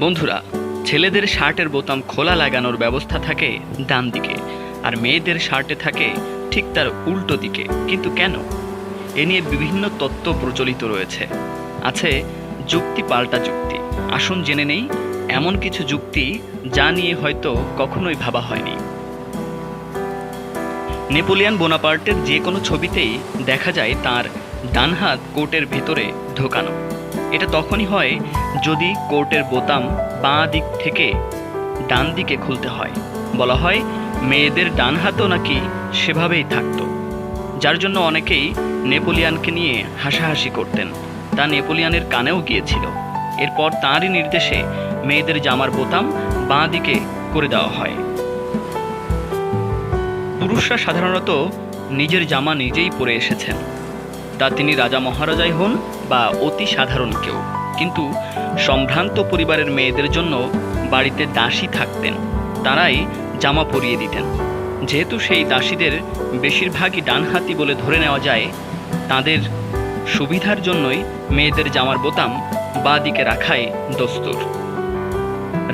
বন্ধুরা, ছেলেদের শার্টের বোতাম খোলা লাগানোর ব্যবস্থা থাকে ডান দিকে আর মেয়েদের শার্টে থাকে ঠিক তার উল্টো দিকে। কিন্তু কেন? এ নিয়ে বিভিন্ন তত্ত্ব প্রচলিত রয়েছে। আছে যুক্তি পাল্টা যুক্তি। আসুন জেনে নেই, এমন কিছু যুক্তি যা নিয়ে হয়তো কখনোই ভাবা হয়নি। নেপোলিয়ান বোনাপার্টের যে কোনো ছবিতেই দেখা যায় তার ডান হাত কোটের ভেতরে ঢোকানো। এটা তখনই হয় যদি কোর্টের বোতাম বাঁ দিক থেকে ডান দিকে খুলতে হয়। বলা হয় মেয়েদের ডান হাতও নাকি সেভাবেই থাকতো। যার জন্য অনেকেই নেপোলিয়ানকে নিয়ে হাসাহাসি করতেন। তা নেপোলিয়ানের কানেও গিয়েছিল। এরপর তাঁরই নির্দেশে মেয়েদের জামার বোতাম বাঁ দিকে করে দেওয়া হয়। পুরুষরা সাধারণত নিজের জামা নিজেই পরে এসেছেন। তা তিনি রাজা মহারাজাই হন বা অতি সাধারণ কেউ। কিন্তু সম্ভ্রান্ত পরিবারের মেয়েদের জন্য বাড়িতে দাসী থাকতেন, তারাই জামা পরিয়ে দিতেন। যেহেতু সেই দাসীদের বেশিরভাগই ডানহাতি বলে ধরে নেওয়া যায়, তাদের সুবিধার জন্যই মেয়েদের জামার বোতাম বাঁ দিকে রাখায় দস্তুর।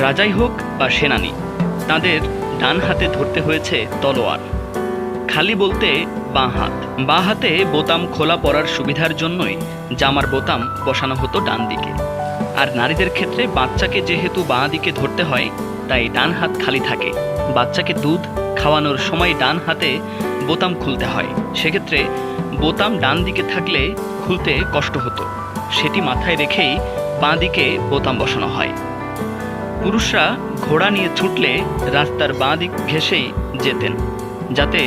রাজাই হোক বা সেনানি, তাদের ডান হাতে ধরতে হয়েছে তলোয়ার। খালি বলতে বাঁ হাত। বাঁ হাতে বোতাম খোলা পড়ার সুবিধার জন্যই জামার বোতাম বসানো হতো ডান দিকে। আর নারীদের ক্ষেত্রে বাচ্চাকে যেহেতু বাঁ দিকে ধরতে হয়, তাই ডান হাত খালি থাকে। বাচ্চাকে দুধ খাওয়ানোর সময় ডান হাতে বোতাম খুলতে হয়। সেক্ষেত্রে বোতাম ডান দিকে থাকলে খুলতে কষ্ট হতো। সেটি মাথায় রেখেই বাঁ দিকে বোতাম বসানো হয়। পুরুষরা ঘোড়া নিয়ে ছুটলে রাস্তার বাঁ দিক ঘেঁষেই যেতেন। যাতে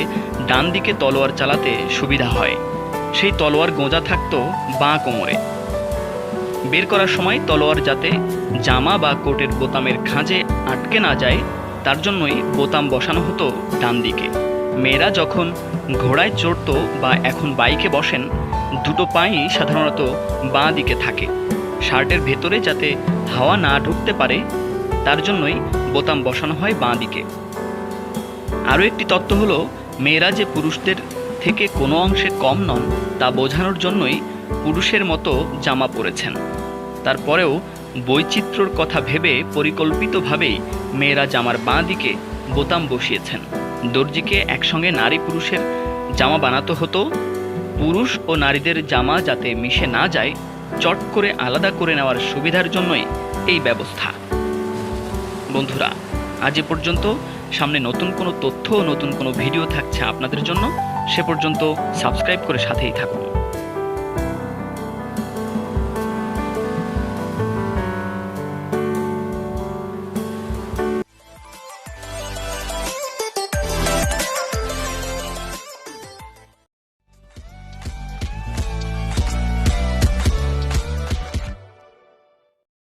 ডান দিকে তলোয়ার চালাতে সুবিধা হয়। সেই তলোয়ার গোঁজা থাকত বাঁ কোমরে। বের করার সময় তলোয়ার যাতে জামা বা কোটের বোতামের খাঁজে আটকে না যায়, তার জন্যই বোতাম বসানো হতো ডান দিকে মেয়েরা যখন ঘোড়ায় চড়তো বা এখন বাইকে বসেন, দুটো পাই সাধারণত বাঁ দিকে থাকে। শার্টের ভেতরে যাতে হাওয়া না ঢুকতে পারে, তার জন্যই বোতাম বসানো হয় বাঁ দিকে। আরও একটি তত্ত্ব হল, মেয়েরা যে পুরুষদের থেকে কোনো অংশে কম নন, তা বোঝানোর জন্যই পুরুষের মতো জামা পরেছেন। তারপরেও বৈচিত্র্যর কথা ভেবে পরিকল্পিতভাবেই মেয়েরা জামার বাঁ দিকে বোতাম বসিয়েছেন। দর্জিকে একসঙ্গে নারী পুরুষের জামা বানাতে হতো। পুরুষ ও নারীদের জামা যাতে মিশে না যায়, চট করে আলাদা করে নেওয়ার সুবিধার জন্যই এই ব্যবস্থা। বন্ধুরা, আজ এ পর্যন্ত সামনে নতুন কোনো তথ্য, নতুন কোনো ভিডিও থাকছে আপনাদের জন্য, সে পর্যন্ত সাবস্ক্রাইব করে সাথেই থাকুন।